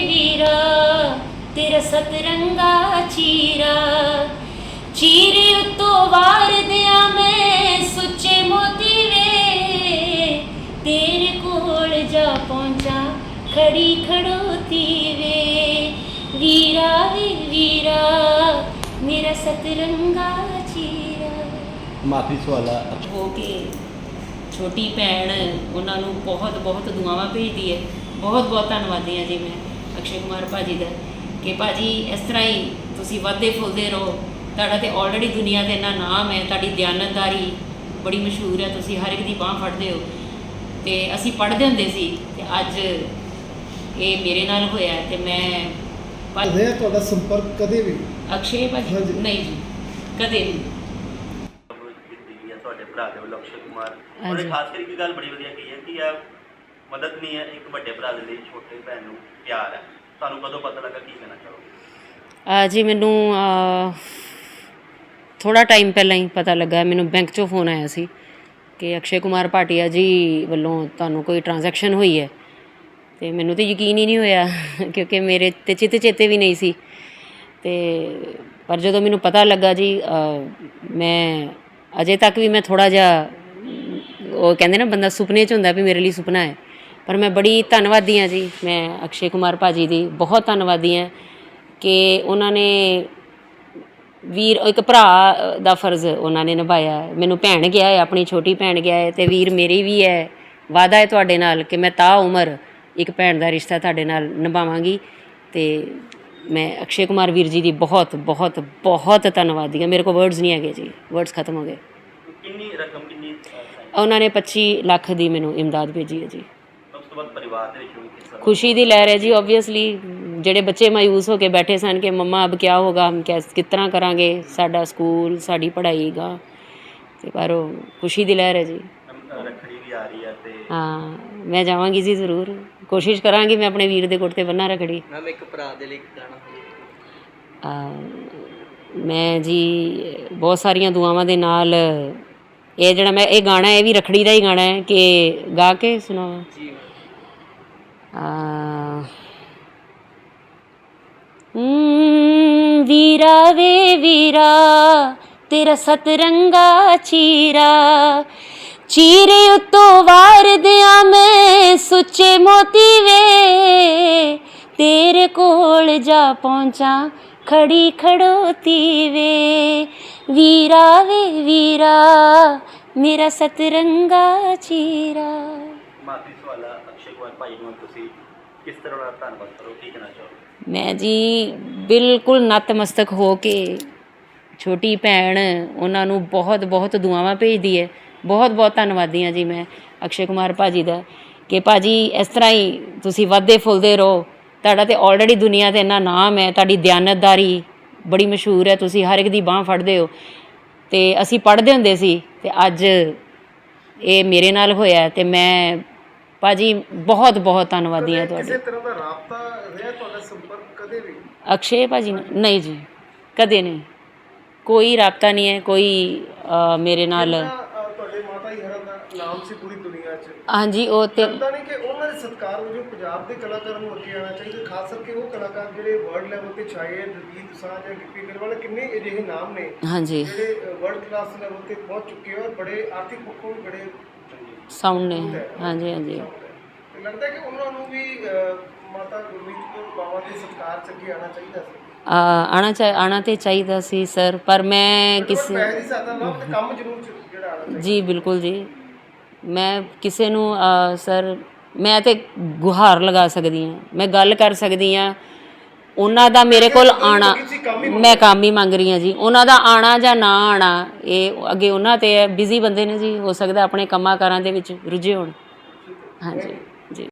ਵੀਰਾ ਤੇਰਾ ਸਤਰੰਗਾ ਚੀਰਾ। ਚੀਰੇ ਉਤੋਂ ਵਾਰ ਦਿਆਂ ਮੈਂ ਸੁੱਚੇ ਮੋਤੀ ਵੇ ਤੇਰੇ ਕੋਲ ਜਾ ਪਹੁੰਚਾ ਖੜੀ ਖੜੋਤੀ ਵੇ ਵੀਰਾ ਵੇ ਵੀਰਾ ਮੇਰਾ ਸਤਰੰਗਾ ਚੀਰਾ। ਮਾਫੀ ਸਵਾਲਾ। ਹੋ ਕੇ ਛੋਟੀ ਭੈਣ ਉਹਨਾਂ ਨੂੰ ਬਹੁਤ ਬਹੁਤ ਦੁਆਵਾਂ ਭੇਜਦੀ ਹੈ। ਬਹੁਤ ਬਹੁਤ ਧੰਨਵਾਦੀ ਹਾਂ ਜੀ ਮੈਂ। ਅਕਸ਼ੇ ਕੁਮਾਰ ਭਾਜੀ ਦਾ ਕਿ ਭਾਜੀ ਇਸ ਤਰ੍ਹਾਂ ਹੀ ਤੁਸੀਂ ਵੱਧਦੇ ਫੁੱਲਦੇ ਰਹੋ। ਤੁਹਾਡਾ ਤੇ ਆਲਰੇਡੀ ਦੁਨੀਆ ਤੇ ਇੰਨਾ ਨਾਮ ਹੈ ਤੁਹਾਡੀ ਦਿਆਨਤਦਾਰੀ ਬੜੀ ਮਸ਼ਹੂਰ ਹੈ ਤੁਸੀਂ ਹਰ ਇੱਕ ਦੀ ਬਾਹ ਫੜਦੇ ਹੋ। ਤੇ ਅਸੀਂ ਪੜ੍ਹਦੇ ਹੁੰਦੇ ਸੀ ਤੇ ਅੱਜ ਇਹ ਮੇਰੇ ਨਾਲ ਹੋਇਆ ਤੇ ਮੈਂ ਭਾ- ਰਿਹਾ ਤੁਹਾਡਾ ਸੰਪਰਕ ਕਦੇ ਵੀ? ਅਕਸ਼ੇ ਭਾਜੀ? ਹਾਂਜੀ। ਨਹੀਂ ਜੀ ਕਦੇ ਨਹੀਂ ਕੀਤੀ ਹੈ ਤੁਹਾਡੇ ਭਰਾ ਦੇ ਵੱਲੋਂ ਅਕਸ਼ੇ ਕੁਮਾਰ। ਹਾਂਜੀ। ਉਹਨੇ ਖਾਸ ਕਰਕੇ ਇੱਕ ਗੱਲ ਬੜੀ ਵਧੀਆ ਕਹੀ ਹੈ ਕਿ ਇਹ ਮਦਦ ਨਹੀਂ ਹੈ, ਇੱਕ ਵੱਡੇ ਭਰਾ ਦੇ ਲਈ, ਛੋਟੇ ਭੈਣ ਨੂੰ ਪਿਆਰ ਹੈ। ਤੁਹਾਨੂੰ ਕਦੋਂ ਪਤਾ ਲੱਗਾ ਕੀ ਕਹਿਣਾ ਚਾਹੋਗੇ? ਜੀ, ਮੈਨੂੰ ਥੋੜਾ ਟਾਈਮ ਪਹਿਲਾਂ ਹੀ ਪਤਾ ਲੱਗਾ, ਮੈਨੂੰ ਬੈਂਕ ਚੋਂ ਫੋਨ ਆਇਆ ਸੀ ਕਿ ਅਕਸ਼ੇ ਕੁਮਾਰ ਭਾਟੀਆ ਜੀ ਵੱਲੋਂ ਤੁਹਾਨੂੰ ਕੋਈ ਟ੍ਰਾਂਜੈਕਸ਼ਨ ਹੋਈ ਹੈ। ਤੇ ਮੈਨੂੰ ਤੇ ਯਕੀਨ ਹੀ ਨਹੀਂ ਹੋਇਆ, ਕਿਉਂਕਿ ਮੇਰੇ ਤੇ ਚਿੱਤ ਚੇਤੇ ਵੀ ਨਹੀਂ ਸੀ। ਤੇ, ਪਰ ਜਦੋਂ ਮੈਨੂੰ ਪਤਾ ਲੱਗਾ ਜੀ ਮੈਂ ਅਜੇ ਤੱਕ ਵੀ ਮੈਂ ਥੋੜਾ ਜਿਹਾ, ਉਹ ਕਹਿੰਦੇ ਨਾ, ਬੰਦਾ ਸੁਪਨੇ 'ਚ ਹੁੰਦਾ ਵੀ ਮੇਰੇ ਲਈ ਸੁਪਨਾ ਹੈ। ਪਰ ਮੈਂ ਬੜੀ ਧੰਨਵਾਦੀ ਹਾਂ ਜੀ। ਮੈਂ ਅਕਸ਼ੇ ਕੁਮਾਰ ਭਾਜੀ ਦੀ ਬਹੁਤ ਧੰਨਵਾਦੀ ਹਾਂ ਕਿ ਉਹਨਾਂ ਨੇ ਵੀਰ ਇੱਕ ਭਰਾ ਦਾ ਫਰਜ਼ ਉਹਨਾਂ ਨੇ ਨਿਭਾਇਆ। ਮੈਨੂੰ ਭੈਣ ਗਿਆ ਹੈ ਆਪਣੀ ਛੋਟੀ ਭੈਣ ਗਿਆ ਹੈ ਤੇ ਵੀਰ ਮੇਰੀ ਵੀ ਹੈ। ਵਾਦਾ ਹੈ ਤੁਹਾਡੇ ਨਾਲ ਕਿ ਮੈਂ ਤਾ ਉਮਰ ਇੱਕ ਭੈਣ ਦਾ ਰਿਸ਼ਤਾ ਤੁਹਾਡੇ ਨਾਲ ਨਿਭਾਵਾਂਗੀ ਤੇ ਮੈਂ ਅਕਸ਼ੇ ਕੁਮਾਰ ਵੀਰ ਜੀ ਦੀ ਬਹੁਤ ਬਹੁਤ ਬਹੁਤ ਧੰਨਵਾਦੀ ਹਾਂ। ਮੇਰੇ ਕੋਲ ਵਰਡਸ ਨਹੀਂ ਹੈਗੇ ਜੀ। ਵਰਡਸ ਖਤਮ ਹੋ ਗਏ। ਕਿੰਨੀ ਰਕਮ ਕਿੰਨੀ? ਉਹਨਾਂ ਨੇ 25 ਲੱਖ ਦੀ ਮੈਨੂੰ ਇਮਦਾਦ ਭੇਜੀ ਹੈ ਜੀ। ਤੋਂ ਬਾਅਦ ਪਰਿਵਾਰ ਦੇ ਵਿੱਚ ਵੀ ਕਿਸ ਤਰ੍ਹਾਂ? ਖੁਸ਼ੀ ਦੀ ਲਹਿਰ ਹੈ ਜੀ ਆਬਵੀਅਸਲੀ ਜਿਹੜੇ ਬੱਚੇ ਮਾਯੂਸ ਹੋ ਕੇ ਬੈਠੇ ਸਨ ਕਿ ਮੰਮਾ ਅਬ ਕੀ ਹੋਗਾ ਹਮ ਕਿਸ ਕਿਸ ਤਰ੍ਹਾਂ ਕਰਾਂਗੇ ਸਾਡਾ ਸਕੂਲ ਸਾਡੀ ਪੜ੍ਹਾਈ ਗਾ। ਤੇ ਪਰ ਉਹ ਖੁਸ਼ੀ ਦੀ ਲਹਿਰ ਹੈ ਜੀ। ਅਮ, ਰੱਖੜੀ ਵੀ ਆ ਰਹੀ ਹੈ ਤੇ ਹਾਂ ਮੈਂ ਜਾਵਾਂਗੀ ਜੀ ਜ਼ਰੂਰ। ਕੋਸ਼ਿਸ਼ ਕਰਾਂਗੀ ਮੈਂ ਆਪਣੇ ਵੀਰ ਦੇ ਗੁੱਟ ਤੇ ਬੰਨਾ ਰਖੜੀ। ਮੈਮ ਇੱਕ ਭਰਾ ਦੇ ਲਈ ਇੱਕ ਗਾਣਾ ਅਹ ਮੈਂ ਜੀ ਬਹੁਤ ਸਾਰੀਆਂ ਦੁਆਵਾਂ ਦੇ ਨਾਲ ਇਹ ਜਿਹੜਾ ਮੈਂ ਇਹ ਗਾਣਾ ਇਹ ਵੀ ਰਖੜੀ ਦਾ ਹੀ ਗਾਣਾ ਹੈ ਕਿ ਗਾ ਕੇ ਸੁਣਾਵਾਂ ਜੀ ਵੀਰਾ ਵੇ ਵੀਰਾ, ਤੇਰਾ ਸਤਰੰਗਾ ਚੀਰਾ। ਚੀਰੇ ਉਤੋਂ ਵਾਰ ਦਿਆਂ ਮੈਂ ਸੁੱਚੇ ਮੋਤੀ ਵੇ। ਤੇਰੇ ਕੋਲ ਜਾ ਪਹੁੰਚਾਂ ਖੜੀ ਖੜੋਤੀ ਵੇ। ਵੀਰਾ ਵੇ ਵੀਰਾ, ਮੇਰਾ ਸਤਰੰਗਾ ਚੀਰਾ। ਮਾਫੀ ਸਵਾਲਾ, ਅਕਸ਼ੇ ਕੁਮਾਰ ਭਾਈ ਨੂੰ ਤੁਸੀਂ ਕਿਸ ਤਰ੍ਹਾਂ ਦਾ ਧੰਨਵਾਦ ਕਰੋ? ਕੀ ਕਹਿਣਾ ਚਾਹੋਗੇ? ਮੈਂ ਜੀ ਬਿਲਕੁਲ ਨਤਮਸਤਕ ਹੋ ਕੇ ਛੋਟੀ ਭੈਣ ਉਹਨਾਂ ਨੂੰ ਬਹੁਤ ਬਹੁਤ ਦੁਆਵਾਂ ਭੇਜਦੀ ਹੈ। ਬਹੁਤ ਬਹੁਤ ਧੰਨਵਾਦੀ ਹਾਂ ਜੀ ਮੈਂ ਅਕਸ਼ੇ ਕੁਮਾਰ ਭਾਜੀ ਦਾ ਕਿ ਭਾਜੀ ਇਸ ਤਰ੍ਹਾਂ ਹੀ ਤੁਸੀਂ ਵੱਧਦੇ ਫੁੱਲਦੇ ਰਹੋ। ਤੁਹਾਡਾ ਤੇ ਆਲਰੇਡੀ ਦੁਨੀਆ ਤੇ ਇੰਨਾ ਨਾਮ ਹੈ, ਤੁਹਾਡੀ ਦਿਆਨਤਦਾਰੀ ਬੜੀ ਮਸ਼ਹੂਰ ਹੈ, ਤੁਸੀਂ ਹਰ ਇੱਕ ਦੀ ਬਾਹ ਫੜਦੇ ਹੋ। ਤੇ ਅਸੀਂ ਪੜ੍ਹਦੇ ਹੁੰਦੇ ਸੀ ਤੇ ਅੱਜ ਇਹ ਮੇਰੇ ਨਾਲ ਹੋਇਆ ਤੇ ਮੈਂ ਭਾਜੀ ਬਹੁਤ ਬਹੁਤ ਧੰਨਵਾਦੀ ਹਾਂ ਤੁਹਾਡੀ। ਕਿਸੇ ਤਰ੍ਹਾਂ ਦਾ ਰਾਬਤਾ ਰਿਹਾ ਤੁਹਾਡਾ ਸੰਪਰਕ ਕਦੇ ਵੀ? ਅਕਸ਼ੇ ਭਾਜੀ ਨਾਲ- ਨਹੀਂ ਜੀ ਕਦੇ ਨਹੀਂ। ਕੋਈ ਰਾਬਤਾ ਨਹੀਂ ਹੈ ਕੋਈ ਅ, ਮੇਰੇ ਨਾਲ ਤਾਂ, ਅ, ਤੁਹਾਡੇ ਮਾਤਾ ਹੀ ਹਰਨ ਦਾ ਨਾਮ ਸੀ ਪੂਰੀ ਦੁਨੀਆ 'ਚ। ਹਾਂਜੀ ਉਹ ਤੇ ਲੱਗਦਾ ਨਹੀਂ ਕਿ ਉਹਨਾਂ ਦੇ ਸਤਿਕਾਰ ਵਜੋਂ ਪੰਜਾਬ ਦੇ ਕਲਾਕਾਰਾਂ ਨੂੰ ਅੱਗੇ ਆਉਣਾ ਚਾਹੀਦਾ ਖਾਸ ਕਰਕੇ ਉਹ ਕਲਾਕਾਰ ਜਿਹੜੇ ਵਰਲਡ ਲੈਵਲ ਤੇ ਛਾਏ ਹੈ ਦਲਜੀਤ ਦੋਸਾਂਝ ਜਾਂ ਗਿੱਪੀ ਗਰੇਵਾਲ ਕਿੰਨੇ ਅਜਿਹੇ ਨਾਮ ਨੇ ਹਾਂਜੀ। ਜਿਹੜੇ ਵਰਲਡ ਕਲਾਸ ਲੈਵਲ ਤੇ ਪਹੁੰਚ ਚੁੱਕੇ ਹੋ ਔਰ ਬੜੇ ਆਰਥਿਕ ਪੱਖੋਂ ਵੀ ਬੜੇ ਸਾਊਂਡ ਨੇ। ਹਾਂਜੀ ਹਾਂਜੀ। ਲੱਗਦਾ ਕਿ ਉਹਨਾਂ ਨੂੰ ਵੀ ਮਾਤਾ ਗੁਰਮੀਤ ਕੌਰ ਬਾਵਾ ਦੇ ਸਤਿਕਾਰ 'ਚ ਅੱਗੇ ਆਉਣਾ ਚਾਹੀਦਾ ਸੀ। ਆਣਾ ਚਾਹ ਆਣਾ ਤੇ ਚਾਹੀਦਾ ਸੀ ਸਰ ਪਰ ਮੈਂ ਕਿਸੇ ਪੈਸੇ ਦੀ ਸਹਾਇਤਾ ਨਾਲ ਤੇ ਕੰਮ ਜ਼ਰੂਰ ਚ- ਜਿਹੜਾ ਆਉਣਾ ਚਾਹੀਦਾ। ਜੀ ਬਿਲਕੁਲ ਜੀ। ਮੈਂ ਕਿਸੇ ਨੂੰ ਅ, ਸਰ ਮੈਂ ਤੇ ਗੁਹਾਰ ਲਗਾ ਸਕਦੀ ਹਾਂ। ਮੈਂ ਗੱਲ ਕਰ ਸਕਦੀ ਹਾਂ। ਉਹਨਾਂ ਦਾ ਮੇਰੇ ਕੋਲ ਆਣਾ ਮੈਂ ਕੰਮ ਹੀ ਮੰਗ ਰਹੀ ਹਾਂ ਜੀ। ਉਹਨਾਂ ਦਾ ਆਣਾ ਜਾਂ ਨਾ ਆਣਾ ਇਹ ਅੱਗੇ ਉਹਨਾਂ ਤੇ ਹੈ। ਬਿਜ਼ੀ ਬੰਦੇ ਨੇ ਜੀ ਹੋ ਸਕਦਾ ਆਪਣੇ ਕੰਮਾਂ ਕਾਰਾਂ ਦੇ ਵਿੱਚ ਰੁੱਝੇ ਹੋਣ। ਹਾਂਜੀ।